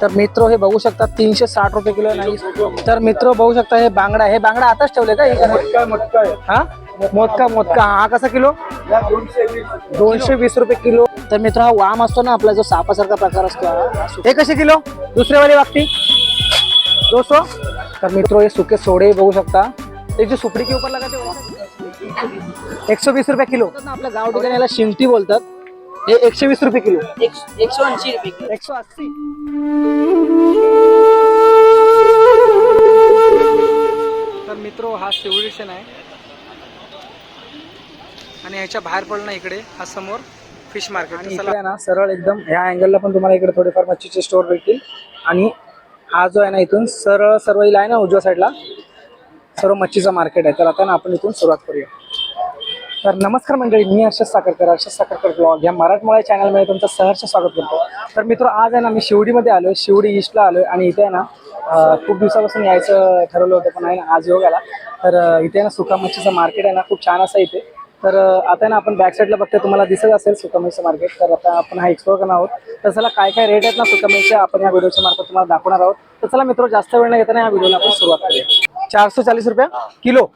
तर मित्र हे बघू शकता तीनशे साठ रुपये किलो नाही तर मित्र बघू शकता हे बांगडा हे बांगडा आताच ठेवले का? हे मटका मटका आहे. हा? मोदका मोदका. हा कसा किलो? दोनशे वीस रुपये किलो. तर मित्र हा वाम असतो ना आपला जो सापासारखा प्रकार असतो हा. कसे किलो? दुसरे वाली वागती दो सौ तर मित्र हे सुके सोडे बघू शकता. ते जो सुपडी के ऊपर लगाते एक सौ वीस रुपये किलो. आपल्या गाव ठिकाणी याला शिंगटी बोलतात. हे एकशे वीस रुपये किलो. एकशे ऐंशी रुपये किलो. एकशे अस्सी. तर मित्र हा शिवडी स्टेशन आहे. आणि ह्याच्या बाहेर पडलं ना इकडे हा समोर फिश मार्केट आणि इकडे आहे ना सरळ एकदम ह्या अँगलला पण तुम्हाला इकडे थोडेफार मच्छीचे स्टोर भेटतील. आणि हा जो आहे ना इथून सरळ सर्व आहे ना उजव्या साईडला सर्व मच्छीचं मार्केट आहे. तर आता ना आपण इथून सुरुवात करूया. तर नमस्कार मंडळी मी हर्षद साखरकर हर्षद साखरकर ब्लॉग या मराठमोळ्या चॅनलमध्ये तुमचं सहर्ष स्वागत करतो. तर मित्र आज आहे ना मी शिवडीमध्ये आलो आहे शिवडी ईस्टला आलो आहे आणि इथे आहे ना खूप दिवसापासून यायचं ठरवलं होतं पण आहे ना आज योग आला. तर इथे आहे ना सुका मच्छीचं मार्केट आहे ना खूप छान असं इथे. तर आता ना आपण बॅक साईडला बघतोय तुम्हाला दिसत असेल सुका मच्छीचं मार्केट तर आता आपण हा एक्सप्लोर करणार आहोत. तर चला काय काय रेट आहेत ना सुका मच्छीचे आपण या व्हिडिओच्या मार्फत तुम्हाला दाखवणार आहोत. तर चला मित्र जास्त वेळ न घेताना या व्हिडिओला आपण सुरुवात करूया. चारशे चाळीस रुपया किलो.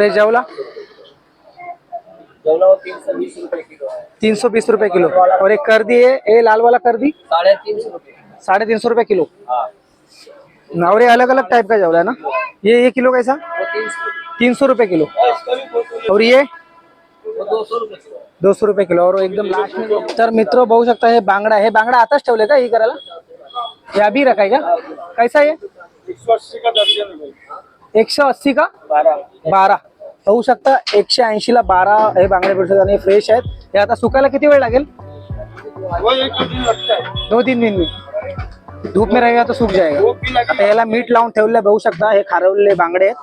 ये जेवला? तीन सौ बीस रुपये किलो है तीन सौ बीस रुपए किलो. और एक कर दी है ये लाल वाला कर दी साढ़े तीन सौ रुपये साढ़े तीन सौ रुपए किलो. हाँ. और ये अलग अलग टाइप का जवला है ना? ये ये किलो कैसा? तीन सौ रुपए किलो. और ये? दो सौ रुपये किलो और एकदम लास्ट में तर मित्र बघू शकता हे बांगडा. हे बांगडा आताच ठेवले का हे करायला? हे अभी रखाय का? कैसा ये एक सौ अस्सी का दर्जन है भाई. एकशे अस्सी का? बारह बारा. बघू शकता. एकशे ऐंशी ला बारा हे बांगडे भेटू शकतात आणि फ्रेश आहेत. हे आता सुकायला किती वेळ लागेल? दो तीन दिन में धूप में रहेगा तो सूख जाएगा वो भी लगे आता याला मीठ लावून ठेवले बघू शकता. हे खारवलेले बांगडे आहेत.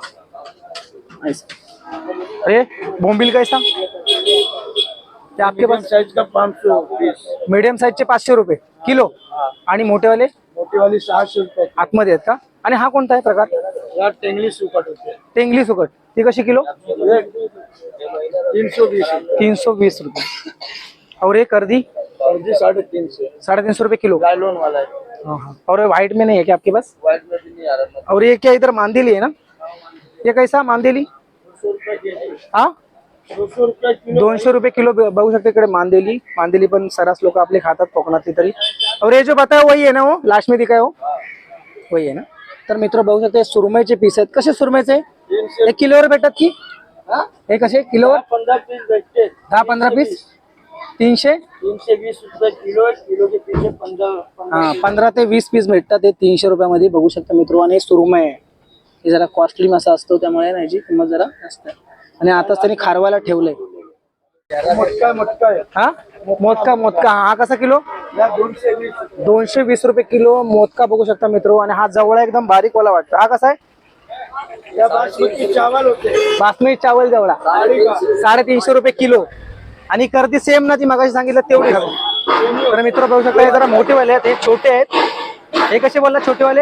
अरे बोंबील कैसा ते आपके पास साइज का पाँच सौ मीडियम साईजचे पाचशे रुपये. किलो? आणि मोठेवाले? मोटी वाली सहाशे रुपये. आतमध्ये आहेत का? आणि हा कोणता आहे प्रकार? टेंगली सुकट इंग्लिश सुकट. ती कशी किलो? तीन सौ बीस तीन सौ बीस रुपये. और ये कर्दी और जी साढ़े तीन सौ साढ़े तीन सौ रुपये किलो. लाइलॉन वाला है हाँ, हाँ। और ये व्हाइट में नहीं है क्या आपके पास? व्हाइट में भी नहीं आ रहा और ये क्या इधर मांदेली है ना? ये कैसा मांदेली? हा? दोनशे रुपये किलो. बघू शकते इकडे मांदेली. मांदेली पण सरास लोक आपले खातात कोकणातली तरी. और ये जो बताया वही है ना वो? लास्ट में दिखाय वो वही है ना? तर मित्र बघू शकते सुरमईचे पीस आहेत. कसे सुरमईचे? एक किलोवर भेटतात की? हे? कसे? किलोवर? पंद्रह पीस बेचते दहा पंधरा पीस? तीनशे? तीन से बीस रुपए किलो किलो के हा पंधरा ते वीस पीस भेटतात ते तीनशे रुपयामध्ये. बघू शकता मित्र आणि सुरमई आहे. हे जरा कॉस्टली मासा असतो त्यामुळे ना याची किंमत जरा जास्त आणि आताच त्यांनी खारवायला ठेवलंय. मटका मटका है? मोदका मोदका. हा कसा किलो? दोनशे वीस. वीस रुपये किलो मोदका बघू शकता मित्र. आणि हा जवळा एकदम बारीक वाला वाटतो. हा कसा आहे? बासमती चावल होते. बासमती चावल जवळा साडेतीनशे रुपये किलो. आणि करती सेम ना ती मगाशी सांगितलं तेवढी तर मित्र बघू शकता हे जरा मोठेवाले आहेत हे छोटे आहेत. हे कसे बोलला छोटेवाले?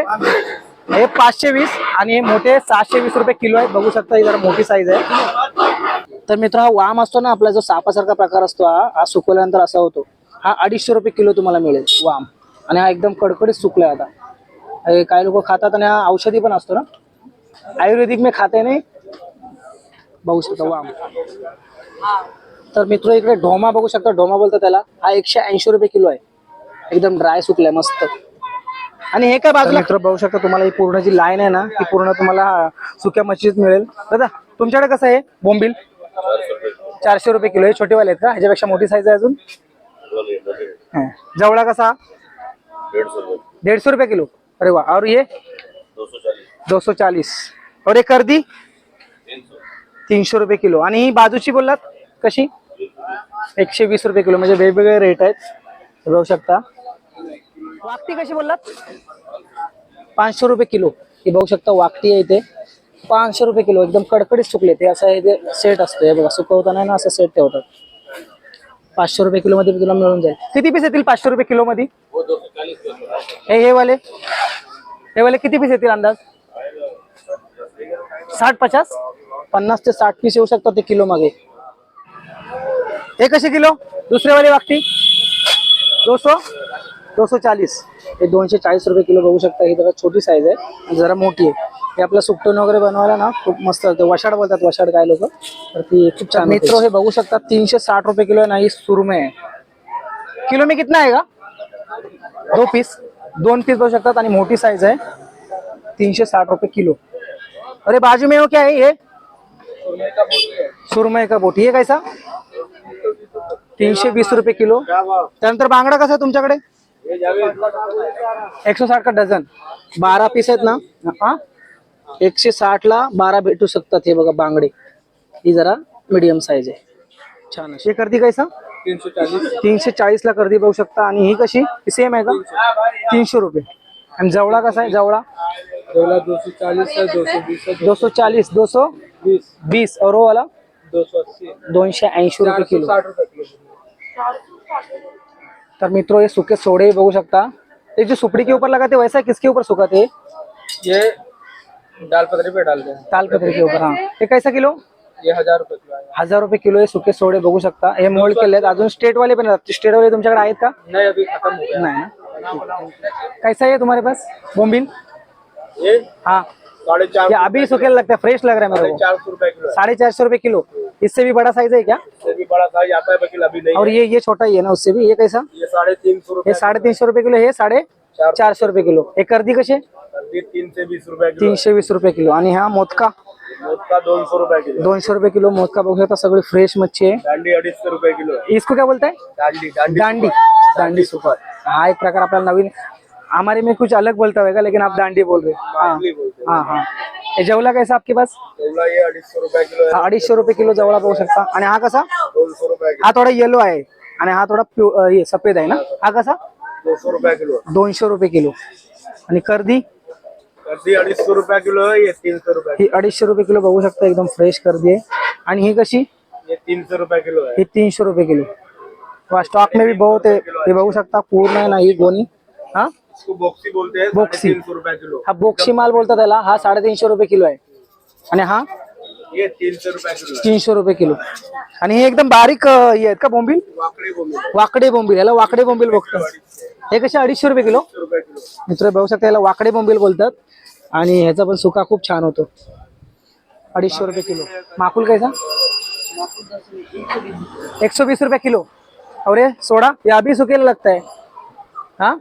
हे पाचशे वीस आणि हे मोठे सहाशे वीस रुपये किलो आहेत बघू शकता ही जरा मोठी साईज आहे. तर मित्र हा वाम असतो ना आपला जो सापासारखा प्रकार असतो हा हा सुकवल्यानंतर असा होतो. हा अडीचशे रुपये किलो तुम्हाला मिळेल वाम. आणि हा एकदम कडकडीत सुकलाय आता. हे काही लोक खातात आणि हा औषधी पण असतो ना? आयुर्वेदिक में खाते नाही। बघू शकता वाम तर मित्र इकडे ढोमा बघू शकता. ढोमा बोलतात त्याला. हा एकशे ऐंशी रुपये किलो आहे. एकदम ड्राय सुकलाय मस्त. आणि हे काय बाजूला? मित्र बघू शकता तुम्हाला ही पूर्ण जी लाईन आहे ना ती पूर्ण तुम्हाला सुक्या मच्छीत मिळेल. दादा तुमच्याकडे कसं आहे? बोंबील? चारशे रुपये किलो हे छोटेवाले आहेत का? ह्याच्यापेक्षा मोठी साईज आहे अजून? हा. जवळा कसा? डेढ़ सौ रुपये किलो. अरे वाह और ये? दो सौ चालीस और एक कर दी तीनशे रुपये किलो. आणि ही बाजूची बोललात? कशी? एकशे वीस रुपये किलो. म्हणजे वेगवेगळे रेट आहेत. बघू शकता. वाकटी कशी बोललात? पाचशे रुपये किलो. ही बघू शकता वाकटी आहे इथे. पाचशे रुपये किलो. एकदम कडकडीत सुकले ते. असं इथे सेट असतो हे बघा. सुकवताना ना असं सेट ठेवतात. पाचशे रुपये किलो मध्ये तुला मिळून जाईल. किती पीस येतील पाचशे रुपये किलो मध्ये? हे हे वाले. हे वाले किती पीस येतील अंदाज? साठ पचास? पन्नास ते साठ पीस येऊ शकतात ते किलो मागे. हे कसे किलो? दुसरे वाले वागती? दो सौ दो सौ चाळीस. हे दोनशे चाळीस रुपये किलो बघू शकता. ही जरा छोटी साईज आहे आणि जरा मोठी आहे. हे आपलं सुकटून वगैरे बनवायला ना खूप मस्त होतं वशाड बोलतात वशाड काय लोक? तर ती खूप छान मित्र हे बघू शकता तीनशे साठ रुपये किलो आहे ना ही सुरमई आहे. किलो में कितना आएगा दो पीस दोन पीस बघू शकतात आणि मोठी साईज आहे. तीनशे साठ रुपये किलो. अरे बाजू में हो क्या है ये? सुरमई का बोटी। हे कैसा? तीनशे वीस रुपये किलो। त्यानंतर बांगडा कसा आहे तुमच्याकडे? एकशे साठ का डझन? बारा पीस आहेत ना? हा? एकशे साठ ला बारा भेटू शकतात हे बघा बांगडे. ही जरा मीडियम साईज आहे. छान हे कर्दी कैसा? तीनशे चाळीस. तीनशे चाळीस ला कर्दी बघू शकता. आणि ही कशी? सेम आहे का? तीनशे रुपये. आणि जवळा कसा आहे? जवळा? जेवढा दोनशे चाळीस आहे दोनशे वीस आहे दो सौ चालीस दो सौ वीस बीस और वो वाला? दोनशे अस्सी दोनशे ऐंशी रुपये किलो। साठ रुपये किलो। तर मित्रों ये सूखे सोडे बघू शकता। ये जो सुपड़ी के ऊपर लगाते हैं, वैसा किसके ऊपर सुखाते हैं? ये दाल पतरी पे डालते हैं। ताल पत्री के ऊपर हाँ। ये कैसा किलो? ये हज़ार रुपये किलो हज़ार रुपये किलो हे सुके सोडे बघू शकता। हे मोल्ड केले आहेत अजून स्टेट वाले पण स्टेट वाले तुमच्याकडे आहेत का? नहीं अभी खत्म हो गया। नाही ना? कैसा है तुम्हारे पास? बोम्बिल ये? हाँ। साढ़े चार अभी सुखे लगता है फ्रेश लग रहा है मेरे को। चार सौ रुपए किलो साढ़े चार सौ रुपये किलो। इससे भी बड़ा साइज़ है क्या? है भी बड़ा साइज़ आता है अभी नहीं और ये ये छोटा ही है ना उससे भी? ये कैसा? ये साढ़े तीन सौ हे। रुपए साडे तीनशे रुपये किलो हे साढ़े चार- सौ रुपये किलो। हे कर्दी कसे सर्दी तीन से रुपए तीनशे वीस रुपये किलो। आणि हा मोदका? उसका दोन सौ रुपए किलो दोनशे रुपये किलो मोदका बघू शकता सगळी फ्रेश मच्छी आहे. डांडी अडीच सौ रुपये किलो है। इसको क्या बोलता है डांडी डांडी दांडी दांडी सुपर. हा एक प्रकार आपल्याला नवीन हमारे में कुछ अलग बोलता होगा लेकिन आप दांडी बोल रहे हो. हाँ हैं हाँ हाँ हे कैसा आपके पास ये अडीच सौ रुपए किलो है हा अडीचशे रुपये किलो जवळा बघू शकता आणि हा कसा सौ हा थोडा येलो आहे आणि हा थोडा प्यु अं, हे सफ़ेद आहे ना हा कसा दो सौ दोनशे रुपये किलो आणि कर्दी सौ रुपये किलो है ये तीन सौ ही अडीचशे रुपये किलो बघू शकता एकदम फ्रेश कर्दी आहे आणि ही कशी ये तीन सौ रुपए किलो है ही तीनशे रुपये किलो स्टॉक में भी बहुत है हे बघू शकता पूर्ण आहे ना ही गोणी हा इसको बॉक्सी बोलते हैं बॉक्सी. रुपए किलो। हा माल बोलतात त्याला. हा साडेतीनशे रुपये किलो आहे. आणि हा? ये तीन सौ रुपए किलो तीनशे रुपये किलो. आणि हे एकदम बारीक अं, हे आहेत का बोंबील? वाकड़ी बोंबील. याला वाकडे बोंबील बघतो हे कसे अडीचशे रुपये किलो? मित्र बघू शकता याला वाकडे बोंबील बोलतात. आणि ह्याचा पण सुका खूप छान होतो. अडीचशे रुपये किलो. माकुल कैसा? एक सौ बीस रुपये किलो. और ये सोडा. ये अभी सुखेला लगता है हाँ?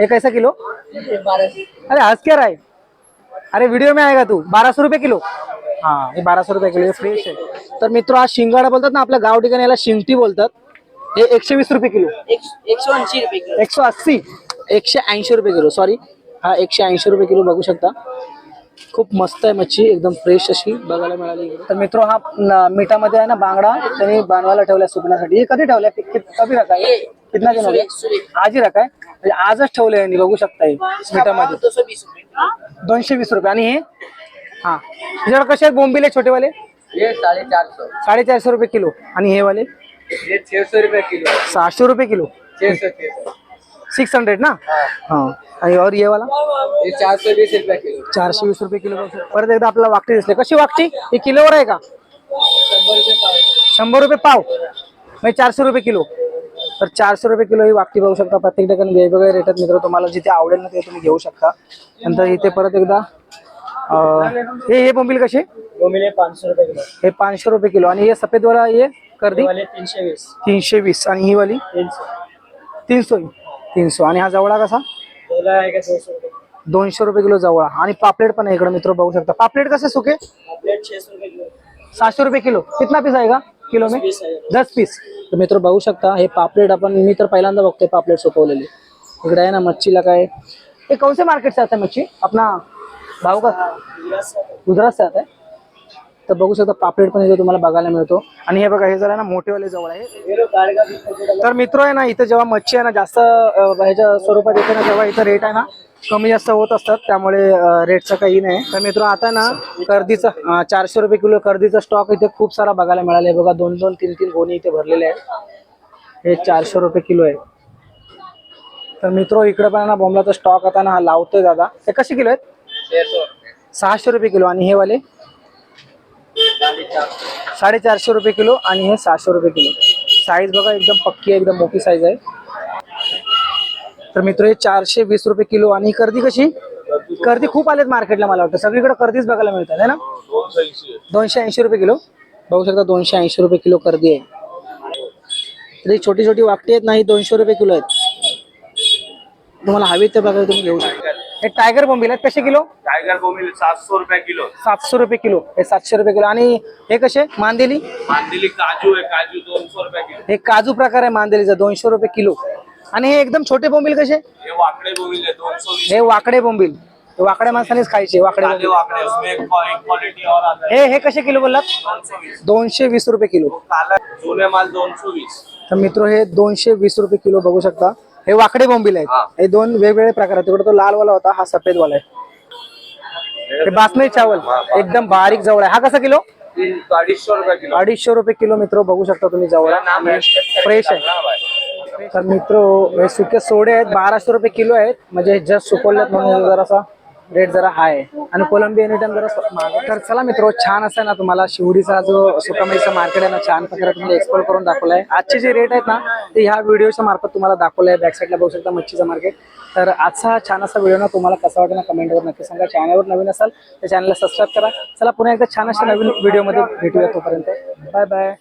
ये कैसा किलो? अरे हंस क्या रहा है अरे व्हिडिओ में आएगा तू। बाराशे सौ रुपये किलो। हा हे बाराशे रुपये किलो फ्रेश आहे तर मित्र हा शिंगाडा बोलतात ना आपल्या गाव ठिकाणी याला शिंगटी बोलतात. हे एकशे वीस रुपये किलो. एकशे ऐंशी. रुपये किलो एकशे अस्सी एकशे ऐंशी रुपये किलो सॉरी हा एकशे ऐंशी रुपये किलो बघू शकता. खूप मस्त आहे मच्छी एकदम फ्रेश अशी बघायला मिळाली. तर मित्र हा मिठामध्ये आहे ना बांगडा त्यांनी बांधवायला ठेवलाय सुकण्यासाठी. हे कधी ठेवल्या? कधी रखाय कितना दिन आज ही म्हणजे आजच ठेवलंय यांनी बघू शकता हे मिठामध्ये रुपये दोनशे वीस रुपये. आणि हे? हा. तुझ्याकडे कसे आहेत बोंबिले छोटेवाले? ये साढ़े चार सौ साडेचारशे रुपये किलो. आणि हे वाले ये छह सौ रुपए किलो. सहाशे रुपये किलो. छह सौ छह सौ सिक्स हंड्रेड ना? हा. आणि और ये वाला ये चार सौ बीस रुपए किलो. चारशे वीस रुपये किलो. परत एकदा आपल्याला वाकटी दिसले. कशी वाकटी ही किलोवर आहे का? शंभर रुपये पाव. म्हणजे चारशे रुपये किलो. तर चारशे रुपये किलो ही वाकटी बघू शकता. प्रत्येक ठिकाणी वेगवेगळ्या रेटात मित्र. तुम्हाला जिथे आवडेल ना ते तुम्ही घेऊ शकता. नंतर इथे परत एकदा हे हे बोंबील कसे? वो मिले पाँच सौ रुपये किलो. हे पाचशे रुपये किलो. आणि हे सफेद वाला हे कर्दी वाले तीन सौ बीस तीनशे वीस. आणि ही वाली? तीनशे. तीनशे. आणि हा जवळा कसा? दोनशे रुपये? किलो जवळा. आणि पापलेट पण आहे इकडे मित्र बघू शकता. पापलेट कसे सुके? सातशे रुपये किलो. कितना पीस आएगा किलो में? दस पीस. तर मित्र बघू शकता हे पापलेट आपण मी तर पहिल्यांदा बघतोय पापलेट सुकवलेले इकडे आहे ना मच्छीला काय? हे कौन से मार्केट से आता है मच्छी? अपना भाव का? गुजरात से आता है तर बघू शकता पापलेट पण इथे तुम्हाला बघायला मिळतो. आणि हे बघा हे जरा ना मोठेवाले जवळ आहे. तर मित्र आहे ना इथं जेव्हा मच्छी आहे ना जास्त ह्याच्या स्वरूपात येते ना तेव्हा इथं रेट आहे ना कमी जास्त होत असतात त्यामुळे रेटचं काही नाही. तर मित्र आता ना कर्दीचं चारशे रुपये किलो कर्दीचा स्टॉक इथे खूप सारा बघायला मिळाला आहे. बघा दोन दोन तीन तीन गोणी इथे भरलेले आहेत. हे चारशे रुपये किलो आहे. तर मित्र इकडे पण ना बोंबलाचा स्टॉक आता ना हा लावतोय दादा. हे कसे किलो आहेत? सहाशे रुपये किलो. आणि हे वाले? साडेचारशे रुपये किलो आणि हे सहाशे रुपये किलो. साईज बघा एकदम पक्की आहे एकदम मोठी साईज आहे. तर मित्र हे चारशे वीस रुपये किलो आणि कर्दी कशी? कर्दी खूप आलेत मार्केटला मला वाटतं. सगळीकडे कर्दीच बघायला मिळतात है ना? दोनशे ऐंशी रुपये किलो. बघू शकता दोनशे ऐंशी रुपये किलो कर्दी आहे. तर ही छोटी छोटी वाकटी आहेत नाही दोनशे रुपये किलो आहेत. तुम्हाला हवी ते बघा तुम्ही घेऊ शकता. हे टायगर बोंबील आहेत कसे किलो? टाइगर बोमिल सात सौ रुपए किलो. सातशे रुपये किलो. हे सातशे रुपये किलो. आणि हे कसे? मांदेली? मांदेली काजू है काजू दो सौ रुपए किलो. हे काजू प्रकार आहे मांदेलीचा दोनशे रुपये किलो. आणि हे एकदम छोटे बोंबील कसे? है हे वाकडे बोंबील. वाकड्या माणसानेच खायचे वाकडे काले बोंबील. वाकड़े उसमें एक क्वालिटी और आता है हे कसे किलो बोललात? दोनशे वीस. रुपये किलो. माल तर मित्र हे दोनशे वीस रुपये किलो बघू शकता. हे वाकडे बोंबील. आहेत. हे. दोन वेगवेगळे प्रकार आहेत. तिकडे तो लाल वाला होता हा सफेद वाला आहे. हे बासमती चावल एकदम बारीक जवळ आहे. हा कसा किलो? अडीचशे रुपए किलो. अडीचशे रुपये किलो मित्र बघू शकता तुम्ही जवळ. फ्रेश आहे तर मित्र हे सुके सोडे आहेत बाराशे रुपये किलो आहेत. म्हणजे जस्ट सुकवलेत म्हणून जरासा रेट जरा हाय आहे. आणि कोलंबी एनी जरा महाग तर चला मित्र छान असं ना तुम्हाला शिवडीचा जो सुकामाईचा मार्केट आहे ना छान प्रकारे तुम्हाला एक्सप्लोर करून दाखवलाय. आजचे जे रेट आहेत ना ते ह्या व्हिडिओच्या मार्फत तुम्हाला दाखवलंय बॅक साईडला बघू शकता मच्छीचं मार्केट तर आजचा छान असा व्हिडिओ ना तुम्हाला कसा वाटेल ना कमेंटवर नक्की सांगा. चॅनलवर नवीन असाल तर चॅनलला सबस्क्राईब करा. चला पुन्हा एकदा छान अशा नवीन व्हिडिओमध्ये भेटूया तोपर्यंत. Bye bye